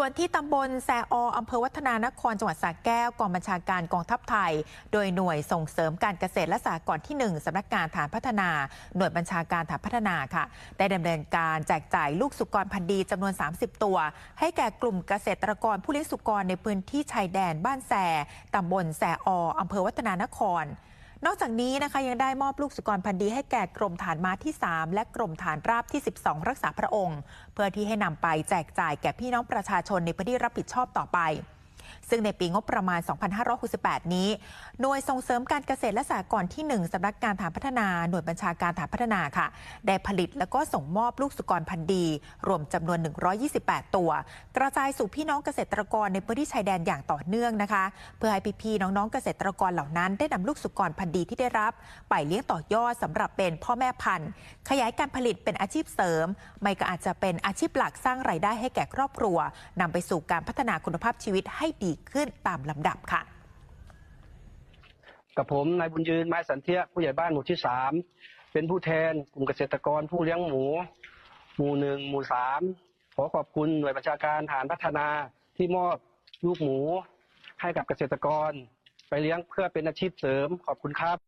ส่วนที่ตำบลแซออำเภอวัฒนานครจังหวัดสระแก้วกองบัญชาการกองทัพไทย โดยหน่วยส่งเสริมการเกษตรและสหกรณ์ที่ 1สำนักงานฐานพัฒนา หน่วยบัญชาการฐานพัฒนาค่ะ ได้ดำเนินการแจกจ่ายลูกสุกรพันธุ์ดีจำนวน 30 ตัว ให้แก่กลุ่มเกษตรกรผู้เลี้ยงสุกรในพื้นที่ชายแดนบ้านแซตำบลแซออำเภอวัฒนานคร นอกจากนี้นะคะยังได้มอบลูกสุกรพันธุ์ดีให้แก่กรมฐานม้าที่ 3 และกรมฐานราบที่ 12 รักษาพระองค์ เพื่อที่ให้นำไปแจกจ่ายแก่พี่น้องประชาชนในพื้นที่รับผิดชอบต่อไป ซึ่งในปีงบประมาณ 2568 นี้ หน่วยส่งเสริมการเกษตรและสหกรณ์ที่ 1สำนักงานฐานพัฒนา หน่วยบัญชาการฐานพัฒนาค่ะ ได้ผลิตและก็ส่งมอบลูกสุกรพันธุ์ดี รวมจำนวน 128 ตัว กระจายสู่พี่น้องเกษตรกรในพื้นที่ชายแดนอย่างต่อเนื่องนะคะ เพื่อให้พี่ๆน้องๆเกษตรกรเหล่านั้น ได้นำลูกสุกรพันธุ์ดีที่ได้รับ ไปเลี้ยงต่อยอดสำหรับเป็นพ่อแม่พันธุ์ ขยายการผลิตเป็นอาชีพเสริม ไม่ก็อาจจะเป็นอาชีพหลักสร้างรายได้ให้แก่ครอบครัวนำไปสู่การพัฒนาคุณภาพชีวิตให้ดีขึ้นตามลำดับค่ะ กับผมนายบุญยืนไม้สันเทียผู้ใหญ่บ้านหมู่ที่สามเป็นผู้แทนกลุ่มเกษตรกรผู้เลี้ยงหมู หมู่หนึ่งหมู่สามขอขอบคุณหน่วยบัญชาการฐานพัฒนาที่มอบลูกหมูให้กับเกษตรกร ไปเลี้ยงเพื่อเป็นอาชีพเสริมขอบคุณครับ